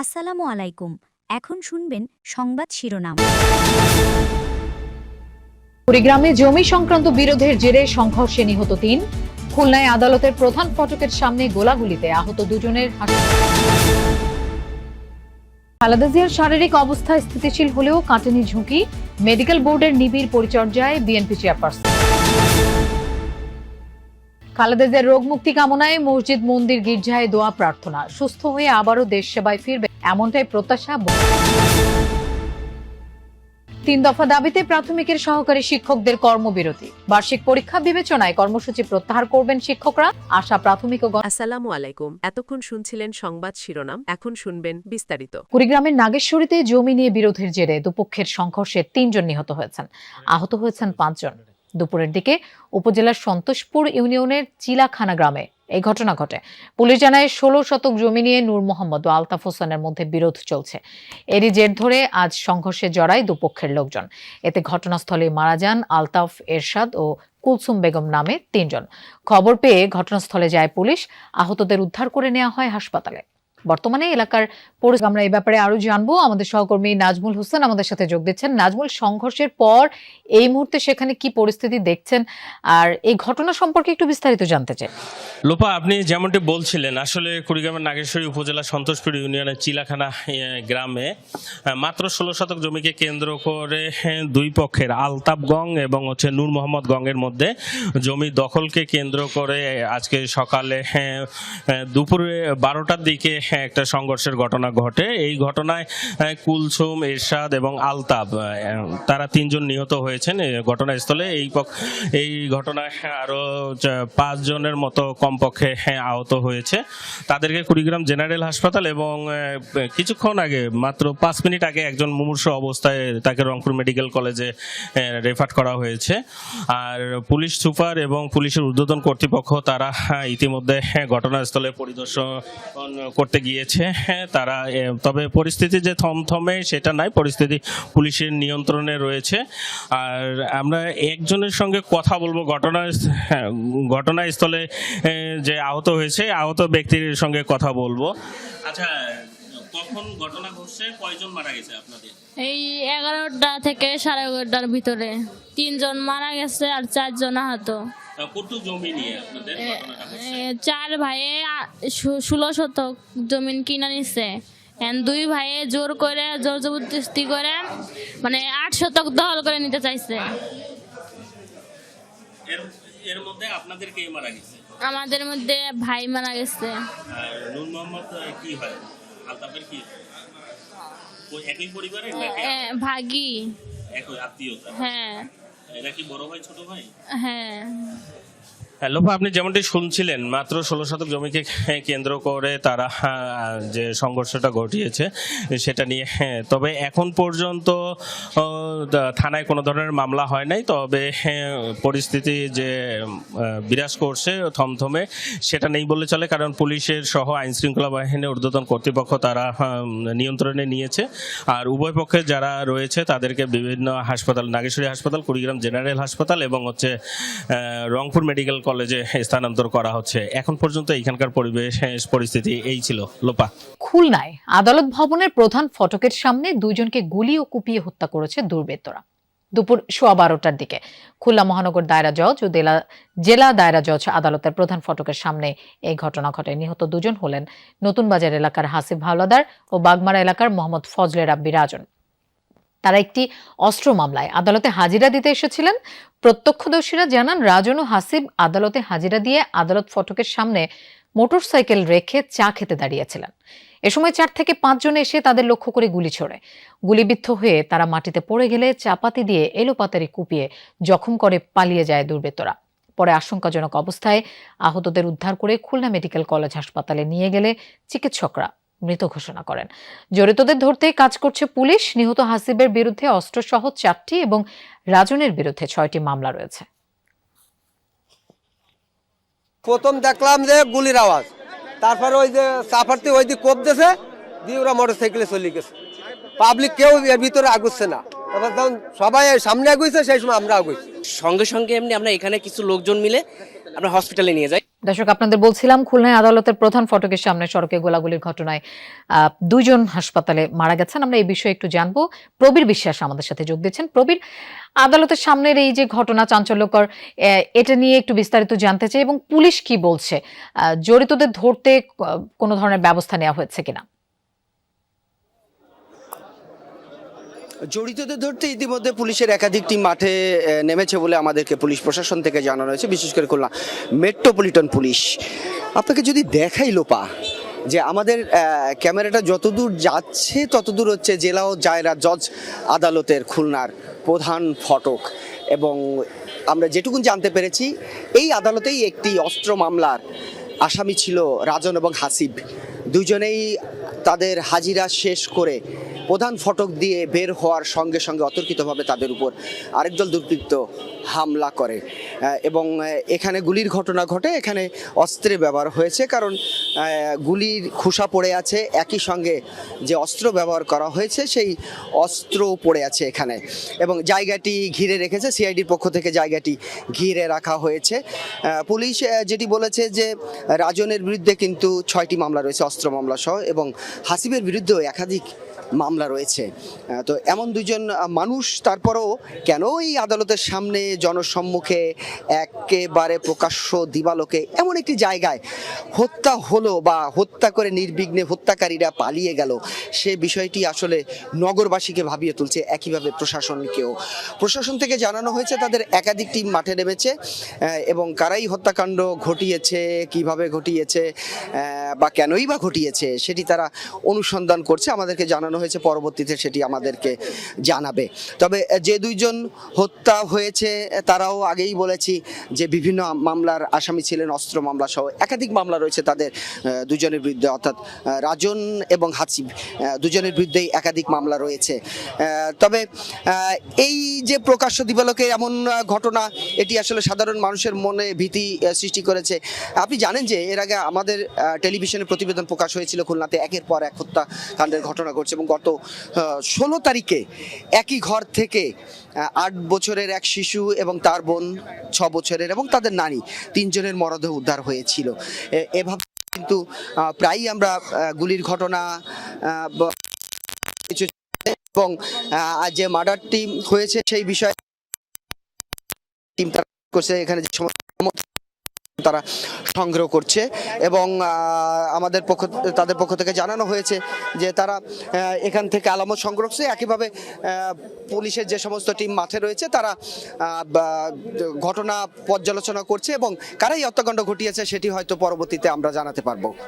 আসসালামু আলাইকুম। এখন শুনবেন সংবাদ শিরোনাম। কুড়িগ্রামে জমি সংক্রান্ত বিরোধের জেরে সংঘর্ষে নিহত তিন। খুলনায় আদালতের প্রধান ফটকের সামনে গোলাগুলিতে আহত দুজনের খালেদা জিয়ার শারীরিক অবস্থা স্থিতিশীল হলেও কাটেনি ঝুঁকি। মেডিকেল বোর্ডের নিবিড় পরিচর্যায় বিএনপি চেয়ারপারসন। খালেদা জিয়ার রোগ মুক্তি কামনায় মসজিদ মন্দির গির্জায় দোয়া প্রার্থনা। সুস্থ হয়ে আবারও দেশ সেবায় ফিরবে এমনটাই প্রত্যাশা তিন দফা দাবিতে প্রাথমিকের সহকারী শিক্ষকদের কর্মবিরতি। বার্ষিক পরীক্ষা বিবেচনায় কর্মসূচি প্রত্যাহার করবেন শিক্ষকরা। আশা প্রাথমিক ও আসসালামু আলাইকুম। এতক্ষণ শুনছিলেন সংবাদ শিরোনাম এখন শুনবেন বিস্তারিত। কুড়িগ্রামের নাগেশ্বরীতে জমি নিয়ে বিরোধের জেরে দুপক্ষের সংঘর্ষে তিনজন নিহত হয়েছেন। আহত হয়েছেন পাঁচজন। দুপুরের দিকে উপজেলার সন্তোষপুর ইউনিয়নের চিলাখানা গ্রামে এই ঘটনা ঘটে। পুলিশ জানায়, ষোলো শতক জমি নিয়ে নূর মোহাম্মদ ও আলতাফ হোসেনের মধ্যে বিরোধ চলছে। এরই জের ধরে আজ সংঘর্ষে জড়ায় দুপক্ষের লোকজন। এতে ঘটনাস্থলে মারা যান আলতাফ এরশাদ ও কুলসুম বেগম নামে তিনজন। খবর পেয়ে ঘটনাস্থলে যায় পুলিশ। আহতদের উদ্ধার করে নেওয়া হয় হাসপাতালে। বর্তমানে এলাকার পরিস্থিতি আমরা এই ব্যাপারে আরও জানব। আমাদের সহকর্মী নাজমুল হোসেন আমাদের সাথে যোগ দিচ্ছেন। নাজমুল, সংঘর্ষের পর এই মুহূর্তে সেখানে কি পরিস্থিতি দেখছেন? আর এই ঘটনা সম্পর্কে একটু বিস্তারিত জানতে চাই। লোপা, আপনি যেমনটি বলছিলেন, আসলে কুড়িগ্রামের নাগেশ্বরী উপজেলা সন্তোষপুর ইউনিয়নের চিলাখানা গ্রামে মাত্র ষোলো শতক জমিকে কেন্দ্র করে দুই পক্ষের আলতাপ গং এবং হচ্ছে নূর মোহাম্মদ গংয়ের মধ্যে জমি দখলকে কেন্দ্র করে আজকে সকালে দুপুরে বারোটার দিকে একটা সংঘর্ষের ঘটনা ঘটে। এই ঘটনায় কুলসুম এরশাদ এবং আলতাব তারা তিনজন নিহত হয়েছেন ঘটনাস্থলে। এই এই ঘটনায় আরও চা- পাঁচজনের মতো কমপক্ষে হ্যাঁ, আহত হয়েছে। তাদেরকে কুড়িগ্রাম জেনারেল হাসপাতাল এবং কিছুক্ষণ আগে মাত্র পাঁচ মিনিট আগে একজন মুমূর্ষ অবস্থায় তাকে রংপুর মেডিকেল কলেজে রেফার করা হয়েছে। আর পুলিশ সুপার এবং পুলিশের ঊর্ধ্বতন কর্তৃপক্ষ তারা হ্যাঁ, ইতিমধ্যে হ্যাঁ, ঘটনাস্থলে পরিদর্শন করতে গিয়েছে হ্যাঁ, তারা তবে পরিস্থিতি যে থমথমে সেটা নাই পরিস্থিতি পুলিশের নিয়ন্ত্রণে রয়েছে। আর আমরা একজনের সঙ্গে কথা বলব ঘটনা হ্যাঁ, ঘটনাস্থলে যে আহত হয়েছে আহত ব্যক্তির সঙ্গে কথা বলব। আচ্ছা কখন ঘটনা ঘটছে? কয়জন মারা গেছে আপনাদের? এই এগারোটা থেকে সাড়ে এগারোটার ভিতরে। তিনজন মারা গেছে আর চারজন আহত। কত জমি নিয়ে আপনাদের চার ভাইয়ে ষোলো শতক জমিন কিনে এন দুই ভাইয়ে জোর করে জোর জবরদস্তি করে মানে আট শতক দখল করে নিতে চাইছে। এর এর মধ্যে আপনাদের কে মারা গেছে? আমাদের মধ্যে ভাই মারা গেছে। আর নূর মোহাম্মদ কি হয়? আলতাফের কি ওই একই পরিবারের ভাগি। একই আত্মীয়তা? হ্যাঁ। এরা কি বড় ভাই ছোট ভাই? হ্যাঁ। হ্যালো আপনি যেমনটি শুনছিলেন মাত্র ষোলো শতক জমিকে কেন্দ্র করে তারা যে সংঘর্ষটা ঘটিয়েছে সেটা নিয়ে হ্যাঁ তবে এখন পর্যন্ত থানায় কোনো ধরনের মামলা হয় নাই তবে হ্যাঁ, পরিস্থিতি যে বিরাজ করছে থমথমে সেটা নেই বলে চলে কারণ পুলিশের সহ আইন শৃঙ্খলা বাহিনীর ঊর্ধ্বতন কর্তৃপক্ষ তারা নিয়ন্ত্রণে নিয়েছে আর উভয় পক্ষে যারা রয়েছে তাদেরকে বিভিন্ন হাসপাতাল নাগেশ্বরী হাসপাতাল কুড়িগ্রাম জেনারেল হাসপাতাল এবং হচ্ছে রংপুর মেডিকেল কলেজে স্থানান্তর করা হচ্ছে, এখন পর্যন্ত এখানকার পরিবেশ পরিস্থিতি এই ছিল। লোপা। খুলনায় আদালত ভবনের প্রধান ফটকের সামনে দুইজনকে গুলি ও কুপিয়ে হত্যা করেছে দুর্বৃত্তরা। দুপুর সোয়া বারোটার দিকে খুলনা মহানগর দায়রা জজ ও জেলা দায়রা জজ আদালতের প্রধান ফটকের সামনে এই ঘটনা ঘটে। নিহত দুজন হলেন নতুন বাজার এলাকার হাসিব হাওলাদার ও বাগমারা এলাকার মোহাম্মদ ফজলে রাব্বি রাজন। তারা একটি অস্ত্র মামলায় আদালতে হাজিরা দিতে এসেছিলেন। প্রত্যক্ষদর্শীরা জানান, রাজন ও হাসিব আদালতে হাজিরা দিয়ে আদালত ফটকের সামনে মোটরসাইকেল রেখে চা খেতে দাঁড়িয়েছিলেন। এ সময় চার থেকে পাঁচজন এসে তাদের লক্ষ্য করে গুলি ছোড়ে। গুলিবিদ্ধ হয়ে তারা মাটিতে পড়ে গেলে চাপাতি দিয়ে এলোপাতারি কুপিয়ে জখম করে পালিয়ে যায় দুর্বৃত্তরা। পরে আশঙ্কাজনক অবস্থায় আহতদের উদ্ধার করে খুলনা মেডিকেল কলেজ হাসপাতালে নিয়ে গেলে চিকিৎসকরা মৃত ঘোষণা করেন। জড়িতদের ধরতে কাজ করছে পুলিশ। নিহত হাসিবের বিরুদ্ধে অস্ত্রসহ চারটি এবং রাজনের বিরুদ্ধে ছয়টি মামলা রয়েছে। প্রথম দেখলাম যে গুলির আওয়াজ। তারপরে ওই যে চাপারতে ওই দিকে কোপ দিয়েছে দিয়ে ওরা মোটর সাইকেলে চলে গেছে। পাবলিক কেউ এর ভিতরে আগুচ্ছে না। তারপর যখন সবাই সামনে আগুইছে সেই সময় আমরা আগুইছি। সঙ্গে সঙ্গে এমনি আমরা এখানে কিছু লোকজন মিলে আমরা হসপিটালে নিয়ে যাই। দর্শক, আপনাদের বলছিলাম, খুলনায় আদালতের প্রধান ফটকের সামনে সড়কে গোলাগুলির ঘটনায় দুজন হাসপাতালে মারা গেছেন। আমরা এই বিষয়ে একটু জানব। প্রবীর বিশ্বাস আমাদের সাথে যোগ দিচ্ছেন প্রবীর, আদালতের সামনের এই যে ঘটনা চাঞ্চল্যকর এটা নিয়ে একটু বিস্তারিত জানতে চাই এবং পুলিশ কি বলছে? জড়িতদের ধরতে কোনো ধরনের ব্যবস্থা নেওয়া হয়েছে কিনা? জড়িতদের ধরতে ইতিমধ্যে পুলিশের একাধিক টিম মাঠে নেমেছে বলে আমাদেরকে পুলিশ প্রশাসন থেকে জানানো হয়েছে, বিশেষ করে খুলনা মেট্রোপলিটন পুলিশ। আপনাকে যদি দেখাই লোপা, যে আমাদের ক্যামেরাটা যতদূর যাচ্ছে, ততদূর হচ্ছে জেলা ও জায়রা জজ আদালতের খুলনার প্রধান ফটক। এবং আমরা যেটুকুন জানতে পেরেছি, এই আদালতেই একটি অস্ত্র মামলার আসামি ছিল রাজন এবং হাসিব। দুজনেই তাদের হাজিরা শেষ করে প্রধান ফটক দিয়ে বের হওয়ার সঙ্গে সঙ্গে অতর্কিতভাবে তাদের উপর আরেক দল দুর্বৃত্ত হামলা করে। এবং এখানে গুলির ঘটনা ঘটে। এখানে অস্ত্রের ব্যবহার হয়েছে কারণ গুলির খোসা পড়ে আছে। একই সঙ্গে যে অস্ত্র ব্যবহার করা হয়েছে, সেই অস্ত্র পড়ে আছে এখানে। এবং জায়গাটি ঘিরে রেখেছে। সিআইডির পক্ষ থেকে জায়গাটি ঘিরে রাখা হয়েছে। পুলিশ যেটি বলেছে যে, রাজনের বিরুদ্ধে কিন্তু ছয়টি মামলা রয়েছে, অস্ত্র মামলা সহ। এবং হাসিবের বিরুদ্ধেও একাধিক মামলা রয়েছে। তো এমন দুজন মানুষ, তারপরও কেন এই আদালতের সামনে জনসম্মুখে একেবারে প্রকাশ্য দিবালোকে এমন একটি জায়গায় হত্যা হলো বা হত্যা করে নির্বিঘ্নে হত্যাকারীরা পালিয়ে গেল, সে বিষয়টি আসলে নগরবাসীকে ভাবিয়ে তুলছে একইভাবে প্রশাসনকেও। প্রশাসন থেকে জানানো হয়েছে তাদের একাধিক টিম মাঠে নেমেছে এবং কারাই হত্যাকাণ্ড ঘটিয়েছে, কীভাবে ঘটিয়েছে বা কেনই বা ঘটিয়েছে, সেটি তারা অনুসন্ধান করছে। আমাদেরকে জানানো হয়েছে পরবর্তীতে সেটি আমাদেরকে জানাবে। তবে যে দুইজন হত্যা হয়েছে তারাও আগেই বলেছি যে বিভিন্ন মামলার আসামি ছিলেন, অস্ত্র মামলা সহ একাধিক মামলা রয়েছে তাদের দুজনের বিরুদ্ধে। অর্থাৎ রাজন এবং হাসিব দুজনের বিরুদ্ধেই একাধিক মামলা রয়েছে। তবে এই যে প্রকাশ্য দিবালোকে এমন ঘটনা, এটি আসলে সাধারণ মানুষের মনে ভীতি সৃষ্টি করেছে। আপনি জানেন যে এর আগে আমাদের টেলিভিশনে প্রতিবেদন প্রকাশ হয়েছিল খুলনাতে একের পর এক হত্যাকাণ্ডের ঘটনা ঘটছে এবং গত ষোলো তারিখে একই ঘর থেকে আট বছরের এক শিশু এবং তার বোন ছ বছরের এবং তাদের নানি তিনজনের মরদেহ উদ্ধার হয়েছিল। এভাবে কিন্তু প্রায়ই আমরা গুলির ঘটনা কিছু এবং যে মার্ডারটি হয়েছে সেই বিষয়ে টিম তারা করছে। এখানে যে সমস্ত তারা সংগ্রহ করছে এবং আমাদের পক্ষ, তাদের পক্ষ থেকে জানানো হয়েছে যে তারা এখান থেকে আলামত সংগ্রহ করছে। একইভাবে পুলিশের যে সমস্ত টিম মাঠে রয়েছে, তারা ঘটনা পর্যালোচনা করছে এবং কারাই হত্যাকাণ্ড ঘটিয়েছে সেটি হয়তো পরবর্তীতে আমরা জানাতে পারব।